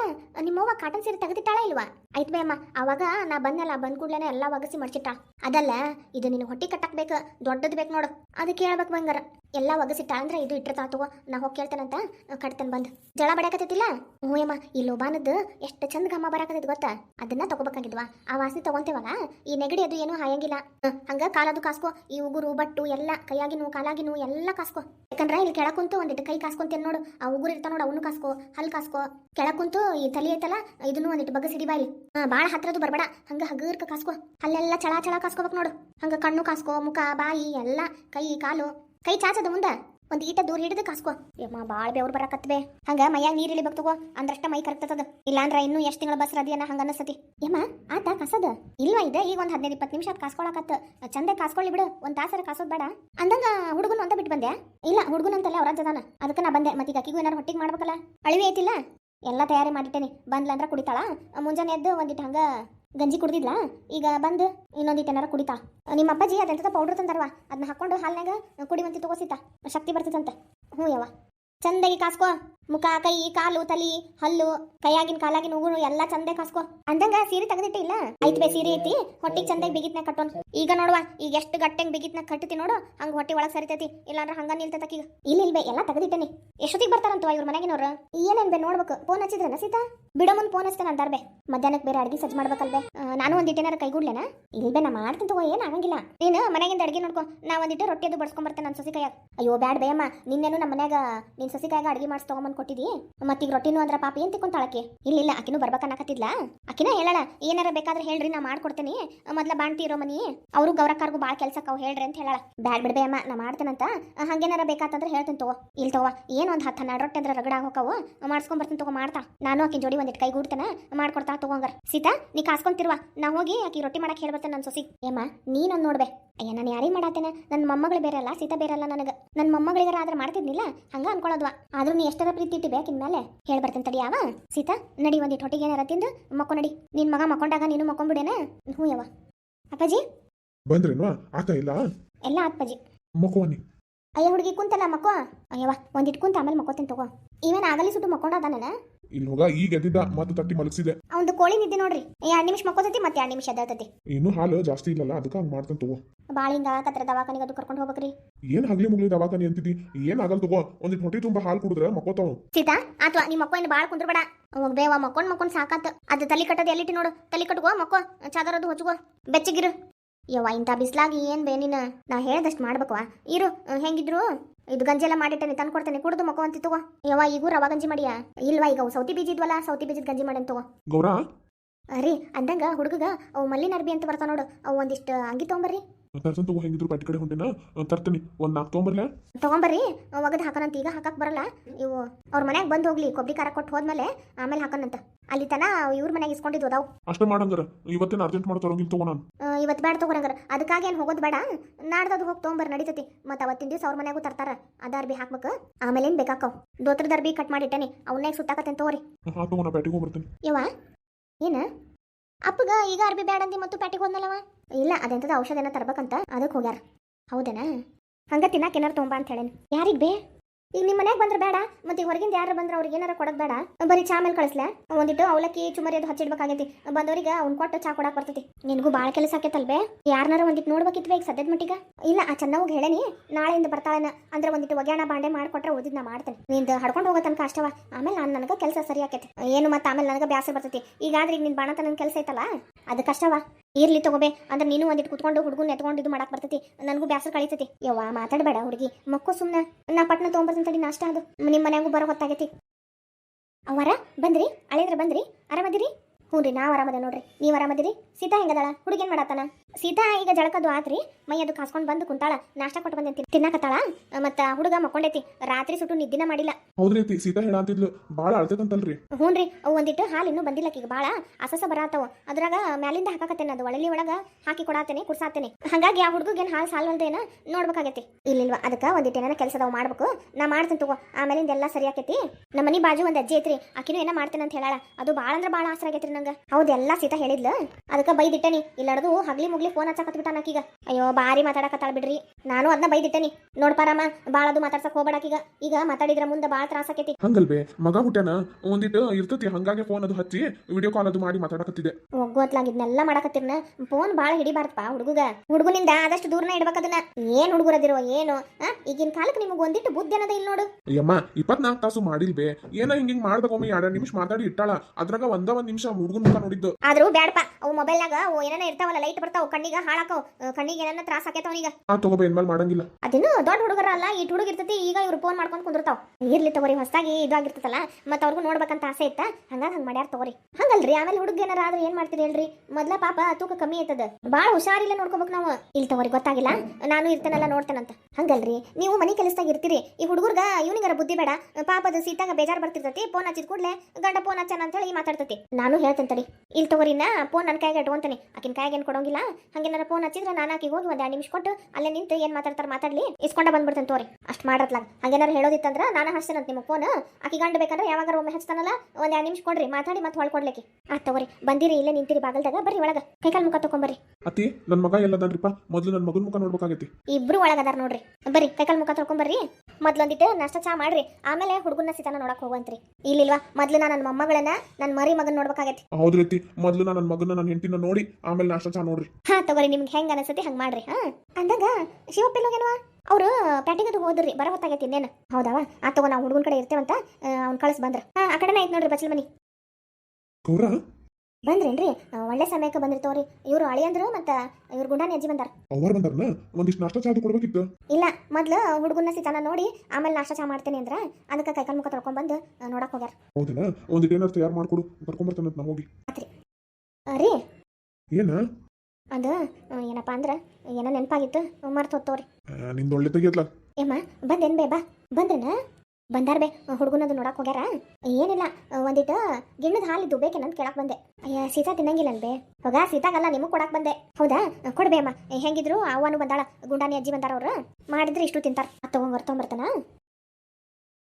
ನಿಮ್ಮವ್ವ ಕಾಟನ್ ಸೀರೆ ತೆಗೆದಿಟ್ಟಾಳ ಇಲ್ವಾ? ಆಯ್ತು ಬೇಮ್ಮ ಅವಾಗ ನಾ ಬಂದಲ್ಲ ಬಂದ್ ಕೂಡ್ಲೇನೆ ಎಲ್ಲ ಒಗಸಿ ಮಡ್ಚಿಟ್ಟ ಅದಲ್ಲ, ಇದು ನಿನ್ನ ಹೊಟ್ಟೆ ಕಟ್ಟಕ್ ಬೇಕು ದೊಡ್ಡದು ಬೇಕು ನೋಡು. ಅದಕ್ಕೆ ಹೇಳ್ಬೇಕು ಬಂಗಾರ. ಎಲ್ಲ ಒಗಸಿಟ್ಟ ಅಂದ್ರೆ ಇದು ಇಟ್ಟಿರ್ತಾ ತಗೋ, ನಾ ಹೋಗಿ ಕೇಳ್ತೇನಂತ ಕಟ್ತನ್ ಬಂದು. ಜಳ ಬಡಕತ್ತೈತಿಲ್ಲ ಹ್ಞೂ ಯಮ್ಮ, ಈ ಲೋಬಾನದ್ದು ಎಷ್ಟು ಚಂದ ಘಮ ಬರಾಕತ್ತೈತಿ ಗೊತ್ತಾ? ಅದನ್ನ ತಗೋಬೇಕಾಗಿದ್ವಾ. ಆ ವಾಸನೆ ತಗೊಂತೇವಲ್ಲ? ಈ ನೆಗಡಿ ಅದು ಏನೂ ಹಾಯಂಗಿಲ್ಲ. ಹಂಗ ಕಾಲದು ಕಾಸ್ಕೋ, ಈ ಉಗುರು, ಬಟ್ಟು ಎಲ್ಲ, ಕೈಯಾಗಿನೂ, ಕಾಲಾಗಿನೂ ಎಲ್ಲ ಕಾಸ್ಕೋ. ಯಾಕಂದ್ರೆ ಇಲ್ಲಿ ಕೆಳ ಕುಂತು ಒಂದಿಟ್ಟು ಕೈ ಕಾಸ್ಕೊಂತೇನೆ ನೋಡು, ಆ ಉಗುರು ಇರ್ತಾ ನೋಡು, ಅವನು ಕಾಸ್ಕೋ, ಹಲ್ ಕಾಸ್ಕೋ. ಕೆಳ ಕುಂತು ಈ ತಲೆ ಐತಲ್ಲ, ಇದನ್ನು ಒಂದಿಟ್ಟು ಬಗ್ಗಸಿಡಿ ಬಾಯ್ಲಿ. ಹಾ ಭಾಳ ಹತ್ರದ್ದು ಬರಬೇಡ. ಹಂಗ ಹಗರ್ಕ ಕಾಸ್ಕೋ. ಅಲ್ಲೆಲ್ಲ ಚಳ ಚಳ ಕಾಸ್ಕೋಬೇಕು ನೋಡು. ಹಂಗ ಕಣ್ಣು ಕಾಸ್ಕೋ, ಮುಖ, ಬಾಯಿ, ಎಲ್ಲ, ಕೈ, ಕಾಲು. ಕೈ ಚಾಚದ ಮುಂದ ಒಂದ್ ಈಟ ದೂರ ಹಿಡಿದು ಕಾಸ್ಕೋ. ಯಮ್ಮ ಭಾಳ ಬೆವ್ರು ಬರಕತ್ವೆ ಹಂಗ ಮೈಯಾಗ ನೀರ್ ಇಳಿ ತಗೋ, ಅಂದ್ರಷ್ಟ ಮೈ ಕರ್ತದ ಇಲ್ಲಾಂದ್ರ ಇನ್ನೂ ಎಷ್ಟ್ ತಿಂಗಳ ಬಸ್ ರದಿಯನ್ನ ಹಂಗ ಅನ್ನಸತಿ ಯಮ್ಮ, ಆತ ಕಸದ? ಇಲ್ವಾ ಇದೆ? ಈಗ ಒಂದ್ ಹದಿನೈದು ಇಪ್ಪತ್ತು ನಿಮಿಷ ಕಾಸ್ಕೊಳಕತ್ತ. ಚಂದ ಕಾಸ್ಕೊಳ್ಳಿ ಬಿಡು, ಒಂದ್ ತಾಸರ ಕಾಸೋದ್ ಬೇಡ. ಅಂದಂಗ ಹುಡುಗನ ಅಂತ ಬಿಟ್ಟು ಬಂದೆ? ಇಲ್ಲ, ಹುಡುಗನ ಅಂತಲ್ಲ ಅವ್ರ ಅಜ್ಜದಾನ ಅದಕ್ಕೆ ನಾ ಬಂದೆ. ಮತ್ತೀಗ ಅಕ್ಕಿಗೂ ಏನಾರು ಹೊಟ್ಟಿಗೆ ಮಾಡ್ಬೇಕಲ್ಲ? ಅಳಿವಿ ಐತಿಲ್ಲ? ಎಲ್ಲ ತಯಾರಿ ಮಾಡಿಟ್ಟೇನಿ. ಬಂದ್ಲಂದ್ರ ಕುಡಿತಾಳ? ಮುಂಜಾನೆ ಎದ್ದು ಒಂದಿಟ್ಟು ಹಂಗ ಗಂಜಿ ಕುಡ್ದಿದ್ಲಾ? ಈಗ ಬಂದು ಇನ್ನೊಂದಿತ್ತು ಏನಾರ ಕುಡಿತಾ. ನಿಮ್ಮ ಅಪ್ಪಾಜಿ ಅದೆಂತದ ಪೌಡರ್ ತಂದಾರವ ಅದನ್ನ ಹಾಕೊಂಡು ಹಾಲ್ನಾಗ ಕುಡಿವಂತಿ ತಗೋಸಿತ ಶಕ್ತಿ ಬರ್ತದಂತೆ. ಹ್ಞೂ ಯವ್ವ. ಚಂದಾಗಿ ಕಾಸ್ಕೋ. ಮುಖ, ಕೈ, ಕಾಲು, ತಲಿ, ಹಲ್ಲು, ಕೈಯಾಗಿನ, ಕಾಲಾಗಿನ, ಉಗುರು ಎಲ್ಲಾ ಚಂದೆ ಕಾಸ್ಕೋ. ಅಂದಂಗ ಸೀರೆ ತೆಗೆದಿಟ್ಟಿ ಇಲ್ಲ? ಐತ್ ಬೇ ಸೀರೆ ಐತಿ, ಹೊಟ್ಟಿಗೆ ಚಂದಾಗಿ ಬಿಗಿತ್ನ ಕಟ್ಟೋನ್. ಈಗ ನೋಡುವ, ಈಗ ಎಷ್ಟು ಗಟ್ಟಂಗ್ ಬಿಗಿತ್ನ ಕಟ್ಟತಿ ನೋಡು, ಹಂಗ ಹೊಟ್ಟಿ ಒಳಗ್ ಸರಿತೈತಿ, ಇಲ್ಲಾಂದ್ರ ಹಂಗ ನಿಲ್ತೈತಿ ಈಗ ಇಲ್ಲ ಬೇ, ಎಲ್ಲಾ ತೆಗೆದಿಟ್ಟೇನಿ. ಎಷ್ಟೊತ್ತಿಗೆ ಬರ್ತಾರಂತವ ಇವ್ರ ಮನೆಗಿನವ್ರು ಏನೇನ್ ಬೇ ನೋಡ್ಬೇಕು? ಫೋನ್ ಹಚ್ಚಿದ್ರನ ಸೀತಾ? ಬಿಡೋ ಮುಂದ್ ಫೋನ್ ಹಚ್ತಾನ ಅಂತಾರ ಬೇ. ಮಧ್ಯಾಹ್ನಕ್ಕೆ ಬೇರೆ ಅಡಿಗೆ ಸಜ್ಜ ಮಾಡ್ಬೇಕಲ್ಬೇ ನಾನು ಒಂದಿಟ್ಟೇನಾರ ಕೈಗೂಡ್ಲೇನ? ಇಲ್ಬೇ ನಾ ಮಾಡ್ತೀನಿ ತಗೋ, ಏನ್ ಆಗಂಗಿಲ್ಲ. ನೀನು ಮನೆಗಿಂದ ಅಡಿಗೆ ನೋಡ್ಕೊ, ನಾ ಒಂದಿಟ್ಟು ರೊಟ್ಟಿ ಅದು ಬಡ್ಸ್ಕೊಂಡ್ ಬರ್ತೇನೆ ನನ್ನ ಸೊಸಿ ಕೈಯಾಗ. ಅಯ್ಯೋ, ಬ್ಯಾಡ ಬೇಯಮ್ಮ ನಿನ್ನೇನು ನಮ್ಮ ಮನ್ಯಾಗ, ನಿನ್ ಸೊಸಿ ಕೈಯಾಗ ಅಡಿಗೆ ಮಾಡಿಸ್ ತಗೊಂಬಂದ್ ಕೊಟ್ಟಿದಿ? ಮತ್ತೀಗ ರೊಟ್ಟಿನೂ ಅಂದ್ರ ಪಾಪ ಏನ್ ತಿಕ್ಕೊಂತಾಳಕ್ಕೆ ಇಲ್ಲ ಆಕಿನೂ ಬರ್ಬೇಕನ್ನಕತ್ತಿದ್ಲ ಆಕಿನ ಹೇಳಣ ಏನಾರ ಬೇಕಾದ್ರೆ ಹೇಳ್ರಿ, ನಾ ಮಾಡ್ಕೊಡ್ತೇನೆ. ಮೊದ್ಲ ಬಾಣ್ತಿ ಇರೋ ಮನಿ, ಅವರು ಗೌರಕ್ಕಾರ್ಗು ಬಾಳ ಕೆಲ್ಸಕ್ಕೆ ಅವ್ ಹೇಳ್ರಿ ಅಂತ ಹೇಳಳ. ಬ್ಯಾಡ್ ಬಿಡ್ಬೇ ಅಮ್ಮ, ನಾ ಮಾಡ್ತೇನಂತ. ಹಂಗೇನಾರ ಬೇಕಾತಂದ್ರೆ ಹೇಳ್ತೇನೆ ತಗೋ. ಇಲ್ ತಗೋ, ಏನ್ ಒಂದ್ ಹತ್ತು ಹನ್ನೆರಡು ರೊಟ್ಟಿ ಅಂದ್ರೆ ರಗಡ ಹೋಗವು ಮಾಡ್ಸ್ಕೊಂಡ್ ಬರ್ತೀನಿ ತಗೋ, ಮಾಡ್ತಾ. ನಾನು ಆಕಿ ಜೋಡಿ ಒಂದಿಟ್ಟು ಕೈಗೂಡ್ತೇನೆ ಮಾಡ್ಕೊಡ್ತಾ ತಗೋಂಗಾರ ಸೀತಾ, ನೀ ಕಾಸ್ಕೊಂತಿರುವ ನಾ ಹೋಗಿ ಆಕಿ ರೊಟ್ಟಿ ಮಾಡಕ್ ಹೇಳ್ಬರ್ತೇನೆ ನನ್ ಸೊಸಿ. ಏಮ್ಮ ನೀನೊಂದು ನೋಡ್ಬೇ. ಅಯ್ಯ, ನಾನು ಯಾರಿಗೆ ಮಾಡತ್ತೇನೆ ನನ್ನ ಮೊಮ್ಮಗಳು ಬೇರೆ ಅಲ್ಲ, ಸೀತಾ ಬೇರೆ ಅಲ್ಲ ನನಗೆ. ನನ್ನ ಮೊಮ್ಮಗಳಿಗಾರ ಆದ್ರೆ ಮಾಡ್ತಿದ್ನಿಲ್ಲ, ಹಂಗ ಅನ್ಕೊಳ್ಳೋದ್ವಾ ಆದ್ರೂ ನೀ ಎಷ್ಟರ ಪ್ರೀತಿ ಇಟ್ಟಿವೆ ಆಕಿನ ಮೇಲೆ? ಹೇಳ್ಬರ್ತೇನೆ ತಡಿ ಯಾವ. ಸೀತಾ ನಡಿ ಒಂದಿಟ್ಟು ಹೊಟ್ಟಿಗೆ ಏನಾರ ತಿಂದು ಮಕ್ಕೊ ನಡಿ. ನಿನ್ ಮಗ ಮಕ್ಕೊಂಡಾಗ ನೀನು ಮಕ್ಕೊಂಡ್ಬಿಡೇನ ಹ್ಞೂ ಯಾವ ಅಪ್ಪಾಜಿ? ಬಂದ್ರೇನ್ವಾ? ಆತ ಇಲ್ಲ? ಎಲ್ಲ ಅಪ್ಪಾಜಿ. ಮಕ್ಕೋನಿ ಅಯ್ಯ ಹುಡುಗಿ ಕುಂತಲ್ಲ ಮಕ್ಕೋ ಅಯ್ಯವ್ವ ಒಂದಿಟ್ಟು ಕುಂತ ಆಮೇಲೆ ಮಕ್ಕೋತೀನಿ ತಗೋ. ಇವನ್ ಆಗಲಿ ಸುಟ್ಟು ಮಕ್ಕೊಂಡದಾನ ಇಲ್ಲಿ ಹೋಗ ಈಗ ಎದ್ದಿದ್ದ ಮತ್ತೆ ತಟ್ಟಿ ಮಲಗಿಸಿದೆ. ಅವಂದು ಕೋಳಿ ನಿದ್ದೆ ನೋಡ್ರಿ. ಎರಡು ನಿಮಿಷ ಮಕ್ಕೋತೈತಿ ಮತ್ತೆ ಎರಡು ನಿಮಿಷ ಎದ್ದೇಳ್ತೈತಿ. ಇನ್ನು ಹಾಲು ಜಾಸ್ತಿ ಇಲ್ಲಲ್ಲ ಅದಕ್ಕೆ ಹಂಗೆ ಮಾಡ್ತಾನೆ ತಗೋ. ಬಾಳಿಂದ ಹಿಂಗ ಕತ್ರ ದವಾಖಾನಿಗೆ ಅದು ಕರ್ಕೊಂಡು ಹೋಗ್ಬೇಕ್ರಿ. ಏನ್ ಹಗ್ಲಿ ಮುಗ್ಲಿ ದವಾಖಾನೆ ಅಂತಿದ್ದಿ ಏನ್ ಆಗಲ್ ತಗೋ? ಒಂದು ಹೊಟ್ಟಿ ತುಂಬಾ ಹಾಲು ಕುಡಿದ್ರೆ ಮಕ್ಕೋತಾವ. ಸೀತಾ ಅಥವಾ ನಿಮ್ಮ ಮಕ್ಕೋ ಏನು ಭಾಳ ಕುಂದ್ರಬೇಡ. ಅವಾಗ ಬೇವ ಮಕ್ಕೊಂಡ್ ಮಕ್ಕೊಂಡ್ ಸಾಕಾತ. ಅದು ತಲೆ ಕಟ್ಟೋದು ಎಲ್ಲಿಟ್ಟು ನೋಡು. ತಲೆ ಕಟ್ಕೋ ಮಕ್ಕೋ ಚಾದರದು ಹೊಚ್ಕೋ. ಬೆಚ್ಚಗಿರು. ಯವ್ವ ಇಂಥ ಬಿಸ್ಲಾಗಿ ಏನ್ ಬೇ ನೀನು? ನಾ ಹೇಳ್ದಷ್ಟು ಮಾಡ್ಬೇಕವಾ ಇರು ಹೆಂಗಿದ್ರು? ಇದು ಗಂಜಿ ಎಲ್ಲ ಮಾಡಿಟ್ಟೆ ತಂದು ಕೊಡ್ತೇನೆ ಕುಡ್ದು ಮಕ್ಕ ಅಂತ ತಗೋ. ಯವ್ವ ಈಗೂ ರವಾ ಗಂಜಿ ಮಾಡಿಯಾ? ಇಲ್ವಾ ಈಗ ಸೌತಿ ಬೀಜ ಇದ್ವಲ್ಲ ಸೌತಿ ಬೀಜದ ಗಂಜಿ ಮಾಡಿ ತಗೋ. ಗೌರ? ರೀ ಅಂದಂಗ ಹುಡುಗಗ ಅವು ಮಲ್ಲಿನ ಅರ್ಬಿ ಅಂತ ಬರ್ತಾವ ನೋಡು ಅವು ಒಂದಿಷ್ಟು ಅಂಗಿ ತಗೊಂಬರ್ರಿ. ತರ್ಸನ್ ತಗೋ ಹೆಂಗಿದ್ರು ಕಡೆ ಹೊಂಟೇನ ತರ್ತೀನಿ ಒಂದ್ ನಾಲ್ಕು ತಗೊಂಬರ್ಲ? ತಗೊಂಬರ್ರಿ ಒಗದ್ ಹಾಕೋಣಂತ ಈಗ ಹಾಕಕ್ ಬರಲ್ಲ. ಇವು ಅವ್ರ ಮನ್ಯಾಗ ಬಂದು ಹೋಗ್ಲಿ ಕೊಬ್ಬರಿ ಖಾರ ಕೊಟ್ಟು ಹೋದ್ಮೇಲೆ ಆಮೇಲೆ ಹಾಕೋಣಂತ ಅಲ್ಲಿ ತನ ಇವ್ರ ಮನೆಗೆ ಇಸ್ಕೊಂಡಿದ್ವು ಅದಾವು. ಅಷ್ಟೇ ಮಾಡಂಗಾರ ಇವತ್ತೇನು ಅರ್ಜೆಂಟ್ ಮಾಡಿ ತರಂಗಿಲ್ಲ ತಗೋ ನಾನು. ಇವತ್ತು ಬೇಡ ತಗೋರಂಗಾರ ಅದಕ್ಕಾಗಿ ಏನು ಹೋಗೋದು ಬೇಡ. ನಾಡ್ದದು ಹೋಗಿ ತೊಗೊಂಬರ್ ನಡೀತೈತಿ. ಮತ್ತು ಅವತ್ತಿನ ದಿವಸ ಅವ್ರ ಮನೆಗೂ ತರ್ತಾರ. ಅದ ಅರ್ಬಿ ಹಾಕ್ಬೇಕು. ಆಮೇಲೆ ಏನು ಬೇಕಾಕವ್ ದೋತ್ರದ ಅರ್ಬಿ ಕಟ್ ಮಾಡಿಟ್ಟೇನಿ ಅವನ್ನೇ ಸುತ್ತಾಕತ್ತೇನೆ ತಗೋರಿ. ಹಾಂ ತಗೋ ನಾ ಪ್ಯಾಟಿಗೆ ಹೋಗ್ಬರ್ತೀನಿ ಯವ್ವ ಏನ? ಅಪ್ಪಗ ಈಗ ಅರ್ಬಿ ಬೇಡ ಅಂದಿ ಮತ್ತು ಪ್ಯಾಟಿಗೆ ಹೋದ್ನಲ್ಲವ? ಇಲ್ಲ ಅದೆಂತದ ಔಷಧ ಏನೋ ತರ್ಬೇಕಂತ. ಅದಕ್ಕೆ ಹೋಗ್ಯಾರ. ಹೌದೇನಾ? ಹಂಗ ತಿನ್ನಕ್ಕೆ ಏನಾರು ತೊಂಬ ಅಂತ ಹೇಳೇನಿ. ಯಾರಿಗೆ ಬೇ? ಈಗ ನಿಮ್ಮ ಮನೆಗೆ ಬಂದ್ರೆ ಬೇಡ, ಮತ್ತೆ ಹೊರಗಿಂದ ಯಾರು ಬಂದ್ರೆ ಅವ್ರಿಗೆ ಏನಾರ ಕೊಡೋದು ಬೇಡ. ಬರೀ ಚಾ ಮೇಲೆ ಕಳಿಸ್ಲಾ? ಒಂದಿಟ್ಟು ಅವಲಕ್ಕಿ ಚುಮರಿ ಅದು ಹಚ್ಚಿಡ್ಬೇಕಾಗೈತಿ ಬಂದವರಿಗೆ ಅವ್ನ್ ಕೊಟ್ಟು ಚಾ ಕೊಡಾಕ್ ಬರ್ತೈತಿ. ನಿನಗೂ ಬಾಳ ಕೆಲಸ ಆಕೈತಲ್ವೇ? ಯಾರನಾರ ಒಂದಿಟ್ಟು ನೋಡ್ಬೇಕಿತ್ವೇ ಈಗ ಸದ್ಯದ ಮಟ್ಟಿಗೆ? ಇಲ್ಲ, ಆ ಚೆನ್ನವ್ಗೆ ಹೇಳೇನಿ, ನಾಳೆಯಿಂದ ಬರ್ತಾಳನ? ಅಂದ್ರೆ ಒಂದಿಟ್ಟು ಒಗ್ಯಾಣ ಬಾಂಡೆ ಮಾಡ್ಕೊಟ್ರೆ ಓದಿದ್ ನಾ ಮಾಡ್ತೇನೆ. ನಿಂದು ಹಡ್ಕೊಂಡು ಹೋಗೋ ತನಕ ಅಷ್ಟವ. ಆಮೇಲೆ ನಾನು ನನಗೆ ಕೆಲಸ ಸರಿ ಆಕೈತಿ. ಏನು ಮತ್ತೆ ಆಮೇಲೆ ನನಗೆ ಬ್ಯಾಸ ಬರ್ತೈತಿ. ಈಗಾದ್ರೆ ಈಗ ನಿನ್ ಬಾಣ ನನ್ನ ಕೆಲಸ ಐತಲ್ಲ? ಅದು ಕಷ್ಟವ ಇರ್ಲಿ ತಗೋಬೇ, ಅಂದ್ರೆ ನೀನು ಒಂದಿಟ್ಟು ಕುತ್ಕೊಂಡು ಹುಡುಗನ್ ಎತ್ಕೊಂಡು ಇದು ಮಾಡಕ್ ಬರ್ತೈತಿ. ನನಗೂ ಬ್ಯಾಸರ ಕಳಿತೈತಿ. ಯವ್ವ, ಮಾತಾಡಬೇಡ ಹುಡುಗಿ. ಮಕ್ಕಳು ಸುಮ್ಮನೆ ನಾ ಪಟ್ನ ತೊಗೊಂಬರ್ತೀನಿ. ತಡಿ ನಾಷ್ಟ ಅದು. ನಿಮ್ಮ ಮನೆಯಾಗೂ ಬರೋ ಹೊತ್ತಾಗೈತಿ. ಅವರ ಬಂದ್ರಿ ಅಳೆದ್ರ ಬಂದ್ರಿ ಆರಾಮದಿರಿ? ಹ್ಞೂ ರೀ ನಾವು ಆರಾಮದ ನೋಡ್ರಿ. ನೀವು ಆರಾಮದಿರಿ? ಸೀತಾ ಹೆಂಗದಾಳ? ಹುಡುಗೇನ್ ಮಾಡತ್ತಾನ? ಸೀತಾ ಈಗ ಜಳಕದು ಆತ್ರಿ. ಮೈ ಅದು ಕಾಸ್ಕೊಂಡು ಬಂದು ಕುಂತಾಳ. ನಾಷ್ಟ ಕೊಟ್ಟು ಬಂದ ತಿನ್ನಕತ್ತಾಳ? ಮತ್ತ ಹುಡುಗ ಮಕ್ಕೊಂಡೈತಿ. ರಾತ್ರಿ ಸುಟ್ಟು ನಿದ್ದಿನ ಮಾಡಿಲ್ಲ. ಹೌದ್ರಿ ಸೀತಾ ಹೇಳಂತಿದ್ಲು ಬಾಳ ಅಳ್ತೈತಂತಲ್ರಿ. ಹ್ಞೂನ್ರಿ ಅವು ಒಂದಿಟ್ಟು ಹಾಲು ಇನ್ನೂ ಬಂದಿಲ್ಲ ಈಗ ಬಾಳ. ಅಸಸ ಬರಾತವ ಅದ್ರಾಗ ಮ್ಯಾಲಿಂದ ಹಾಕಾಕತ್ತೇನೆ ಅದು? ಒಳಲಿ ಒಳಗ ಹಾಕಿ ಕೊಡಾತೇನೆ ಕುಡ್ಸಾತೇನೆ. ಹಂಗಾಗಿ ಆ ಹುಡುಗೇನು ಹಾಲು ಸಾಲ್ವಲ್ದೇನ ನೋಡ್ಬೇಕಾಗೈತಿ. ಇಲ್ಲಿಲ್ವ? ಅದಕ್ಕೆ ಒಂದಿಟ್ಟು ಏನಾರ ಕೆಲಸದವು ಮಾಡ್ಬೇಕು. ನಾ ಮಾಡ್ತೀನಿ ತಗೋ. ಆಮೇಲಿಂದ ಎಲ್ಲ ಸರಿ ಆಕೈತಿ. ನಮ್ಮ ಮನೆ ಬಾಜು ಒಂದು ಅಜ್ಜಿ ಐತ್ರಿ. ಆಕಿನೂ ಏನ ಮಾಡ್ತೇನೆ ಅಂತ ಹೇಳಾಳ. ಅದು ಭಾಳ ಅಂದ್ರೆ ಭಾಳ ಆಸರ ಆಗೈತ್ರಿ ನಂಗೆ. ಹೌದು ಎಲ್ಲ ಸೀತಾ ಹೇಳಿದ್ಲು. ಅದಕ್ಕೆ ಬೈದಿಟ್ಟನಿ. ಇಲ್ಲಡ್ದು ಹಗ್ಲಿ ಮುಗ್ಲಿ ಫೋನ್ ಹಚ್ಚಕತ್ಬಿಟ್ಟ ನಾಕೀಗ ಅಯ್ಯೋ ಬಾರಿ ಮಾತಾಡಕತ್ತಾಳ ಬಿಡ್ರಿ. ನಾನು ಅದನ್ನ ಬೈದಿಟ್ಟನಿ. ನೋಡ್ಪಾರಮ್ಮ ಬಾಳ ಅದು ಮಾತಾಡ್ಸಕ್ ಹೋಗ್ಬೇಡಾಕೀಗ ಈಗ ಮಾತಾಡಿದ್ರ ಮುಂದೆ ಬಾಳ ತ್ರಾಸ ಆಕೇತಿ. ಹಂಗಲ್ವೇ ಮಗ ಹುಟ್ಟನ ಒಂದಿಟ್ಟು ಇರ್ತತಿ ಹಂಗಾಗಿ ಫೋನ್ ಅದು ಹಚ್ಚಿ ವಿಡಿಯೋ ಕಾಲ್ ಅದು ಮಾಡಿ ಮಾತಾಡಕತ್ತಿದೆ ಒಗ್ಗೋತ್ಲಾಗಿದ್ನೆಲ್ಲ ಮಾಡಕತ್ತಿರ್ನ. ಫೋನ್ ಬಾಳ ಹಿಡಿಬಾರ್ದಪ್ಪ ಹುಡುಗುಗ. ಹುಡುಗನಿಂದ ಆದಷ್ಟು ದೂರನೇ ಇಡ್ಬೇಕದನ್ನ ಏನ್ ಹುಡುಗರದಿರೋ ಏನು ಈಗಿನ ಕಾಲಕ್ಕೆ ನಿಮಗೆ ಒಂದಿಟ್ಟು ಬುದ್ಧಿ ಅನ್ನೋದ ಇಲ್ಲ ನೋಡು. ಅಯ್ಯಮ್ಮ ಇಪ್ಪತ್ನಾಲ್ಕು ತಾಸು ಮಾಡಿಲ್ಬೇ ಏನ ಹಿಂಗೆ ಮಾಡ್ಬೇಕೊಮ್ಮೆ ಎರಡು ನಿಮಿಷ ಮಾತಾಡಿ ಇಟ್ಟಾಳ. ಅದ್ರಾಗ ಒಂದ ಒಂದ್ ನಿಮಿಷ ಹುಡುಗನ ಮುಖ ನೋಡಿದ್ದು. ಆದ್ರೂ ಬ್ಯಾಡಪ್ಪ ಅವು ಮೊಬೈಲ್ನಾಗ ಏನೇನ ಇರ್ತಾವಲ್ಲ ಲೈಟ್ ಬರ್ತಾವ ಕಣ್ಣಿಗೆ ಹಾಳಾಕವ್ ಕಣ್ಣಿಗೆ ಏನೇನ ತ್ರಾಸ ಆಕೈತವನೀಗ ಆ ತಗೋಬೇ ಇನ್ಮೇಲೆ ಮಾಡಂಗಿಲ್ಲ. ಅದೇನು ದೊಡ್ಡ ಹುಡುಗರ ಅಲ್ಲ ಈ ಹುಡುಗ ಇರ್ತೈತಿ ಈಗ ಇವ್ರು ಫೋನ್ ಮಾಡ್ಕೊಂಡು ಕುಂದಿರ್ತಾವ. ಇರ್ಲಿ ತಗೋರಿ ಹೊಸದಾಗಿ ಇದಾಗಿರ್ತೈತಲ್ಲ ಮತ್ತೆ ಅವ್ರಿಗೂ ನೋಡ್ಬೇಕಂತ ಆಸೆ ಇತ್ತ? ಹಂಗಾಗಿ ಹಂಗ ಮಾಡ್ಯಾರ ತಗೋರಿ. ಹಂಗಲ್ರಿ ಆಮೇಲೆ ಹುಡುಗ ಏನಾರ ಆದ್ರೆ ಏನ್ ಮಾಡ್ತೀರಿ ಹೇಳ್ರಿ? ಮೊದ್ಲ ಪಾಪ ತೂಕ ಕಮ್ಮಿ ಐತದ. ಬಾಳ ಹುಷಾರಿಲ್ಲ ನೋಡ್ಕೋಬೇಕು ನಾವು. ಇಲ್ಲಿ ತಗೋರಿ ಗೊತ್ತಾಗಿಲ್ಲ. ನಾನು ಇರ್ತೇನಲ್ಲ ನೋಡ್ತೇನಂತ. ಹಂಗಲ್ರಿ ನೀವು ಮನಿ ಕೆಲಸದಾಗ ಇರ್ತೀರಿ. ಈ ಹುಡುಗರ್ಗ ಇವ್ನಿಗರ ಬುದ್ಧಿ ಬೇಡ. ಪಾಪದ ಸೀತಾಗ ಬೇಜಾರ್ ಬರ್ತಿರ್ತೈತಿ ಫೋನ್ ಹಚ್ಚಿದ ಕೂಡಲೇ ಗಂಡ ಫೋನ್ ಹಚ್ಚಾನ ಅಂತ ಹೇಳಿ ಮಾತಾಡ್ತತಿ. ನಾನು ಹೇಳ್ತೇನೆ ತಡಿ ಇಲ್ಲಿ ತಗೋರಿ ನಾ ಫೋನ್ ನನ್ನ ಕೈಗೆ ಇಟ್ಕೊಂತೀನಿ ಆಕಿನ ಕೈಗೆ ಏನು ಕೊಡೋಂಗಿಲ್ಲ. ಹಂಗೇನಾರ ಫೋನ್ ಹಚ್ಚಿದ್ರೆ ನಾನು ಆಕಿಗೆ ಹೋಗಿ ಒಂದು ಎರಡು ನಿಮಿಷ ಕೊಟ್ಟು ಅಲ್ಲೇ ನಿಂತು ಏನು ಮಾತಾಡ್ತಾರೆ ಮಾತಾಡಲಿ ಇಸ್ಕೊಂಡ ಬಂದ್ಬಿಡ್ತೇನೆ ತೋರಿ ಅಷ್ಟ್ ಮಾಡತ್ಲಾಗ. ಹಂಗೇನಾರು ಹೇಳೋದಿತ್ತಂದ್ರ ನಾನು ಹಚ್ತೇನಂತ ನಿಮ್ಮ ಫೋನ್ ಆಕಿ ಗಂಡ ಬೇಕಂದ್ರೆ ಯಾವಾಗ ಒಮ್ಮೆ ಹಚ್ತಾನಲ್ಲ ಒಂದು ಎರಡು ನಿಮಿಷ ಕೊಡ್ರಿ ಮಾತಾಡಿ ಮತ್ತೆ ಹೊಳ್ಕೊಡ್ಲಿಕ್ಕೆ ಆ ತಗೋರಿ. ಬಂದಿರಿ ಇಲ್ಲೇ ನಿಂತಿರಿ ಬಾಗಲ್ದಾಗ. ಬರ್ರಿ ಒಳಗ. ಕೈಕಾಲ್ ಮುಖ ತಗೊಂಬರ್ರಿ ಅತಿ ನನ್ನ ಮಗ ಎಲ್ಲದನ್ರಿಪ್ಪ ಮೊದಲು ನನ್ನ ಮಗನ್ ಮುಖ ನೋಡ್ಬೇಕಾಗೈತಿ. ಇಬ್ರು ಒಳಗದಾರ ನೋಡ್ರಿ. ಬರ್ರಿ ಕೈಕಾಲ್ ಮುಖ ತೊಳ್ಕೊಂಬರ್ರಿ ಮೊದ್ಲೊಂದಿಟ್ಟು ನಷ್ಟ ಚಾ ಮಾಡ್ರಿ. ಆಮೇಲೆ ಹುಡುಗನ ಸಿತಾನ ನೋಡಕ್ ಹೋಗುವಂತ್ರಿ. ಇಲ್ಲಿಲ್ವಾ? ಮೊದ್ಲು ನಾನು ನನ್ನ ಮೊಮ್ಮಗಳನ್ನ ನನ್ನ ಮರಿ ಮಗನ್ ನೋಡ್ಬೇಕಾಗೈತಿ. ಹೌದ್ರಿ ಅತ್ತಿ ಮೊದ್ಲು ನನ್ನ ಮಗನ ನನ್ನ ಹೆಂಡತಿನ ನೋಡಿ ಆಮೇಲೆ ನಾಷ್ಟ ಚಾ ನೋಡ್ರಿ. ಹಾ ತಗೋರಿ ನಿಮ್ಗೆ ಹೆಂಗ ಅನಸತಿ ಹಂಗ ಮಾಡ್ರಿ ಹಾ. ಅಂದಾಗ ಶಿವಪ್ಪಿಲ್ಲೋಗೇನವ ಅವ್ರು ಪ್ಯಾಟಿಗದು ಹೋದ್ರಿ ಬರ ಹೊತ್ತಾಗೈತಿ ಇನ್ನೇನು. ಹೌದವ? ಆ ತಗೋ ನಾವು ಹುಡುಗನ ಕಡೆ ಇರ್ತೇವಂತ ಅವ್ನ ಕಳಿಸ್ ಬಂದ್ರ. ಹಾ ಆ ಕಡೆನೇ ಐತ್ ನೋಡ್ರಿ ಬಚ್ಚಲ್ ಮನಿ. ಗೌರ ಬಂದ್ರೇನ್ರಿ? ಒಳ್ಳೆ ಸಮಯಕ್ಕೆ ಬಂದಿರ್ತವ್ರಿ ಇವ್ರು ಅಳಿಯಂದ್ರು ಮತ್ತ ಇವ್ರ ಗುಂಡಾನ ಅಜ್ಜಿ ಬಂದಾರ. ಅವ್ರು ಬಂದಾರನ? ಒಂದಿಷ್ಟು ನಾಷ್ಟ ಚಾ ಕೊಡ್ಬೇಕಿತ್ತು? ಇಲ್ಲ ಮೊದ್ಲು ಹುಡುಗನ ಸಿತಾನ ನೋಡಿ ಆಮೇಲೆ ನಾಷ್ಟ ಚಾ ಮಾಡ್ತೇನೆ ಅಂದ್ರ ಅದಕ್ಕೆ ಕೈಕಾಲ್ ಮುಖ ತೊಳ್ಕೊಂಡ್ ನೋಡಕ್ ಹೋಗ್ಯಾರ. ಹೌದನ? ಒಂದಿಟ್ಟು ಏನಾರು ತಯಾರು ಮಾಡ್ಕೊಡು ಕರ್ಕೊಂಬರ್ತಾನಂತ ನಾ ಹೋಗಿ. ಆತ್ರಿ. ರೀ? ಏನ? ಅದು ಏನಪ್ಪಾ ಅಂದ್ರ ಏನೋ ನೆನಪಾಗಿತ್ತು ಮರ್ತು ಹೊತ್ತವ್ರಿ ನಿಂದು ಒಳ್ಳೆ ತೆಗಿಯತ್ಲ ಏಮ್ಮ ಬಂದೇನ್ ಬೇ ಬಾ. ಬಂದ್ರೇನ? ಬಂದಾರ ಬೇ ಹುಡುಗನದು ನೋಡಕ್ ಹೋಗ್ಯಾರ? ಏನಿಲ್ಲ ಒಂದಿಟ್ಟು ಗಿಣ್ಣದ ಹಾಲಿದ್ದು ಬೇಕೇನಂತ ಕೇಳಕ್ ಬಂದೆ. ಅಯ್ಯ, ಸೀತಾ ತಿನ್ನಂಗಿಲ್ಲ ಬೇ. ಹೋಗ, ಸೀತಾಗಲ್ಲ, ನಿಮಗ್ ಕೊಡಕ್ ಬಂದೆ. ಹೌದಾ? ಕೊಡ್ಬೇ ಅಮ್ಮ. ಹೆಂಗಿದ್ರು? ಅವನು ಬಂದಾಳ. ಗುಂಡಾನಿ ಅಜ್ಜಿ ಬಂದಾರ ಅವ್ರು. ಮಾಡಿದ್ರೆ ಇಷ್ಟು ತಿಂತಾರ. ತಗೊಂಡ್ ಬರ್ತಂಬರ್ತಾನ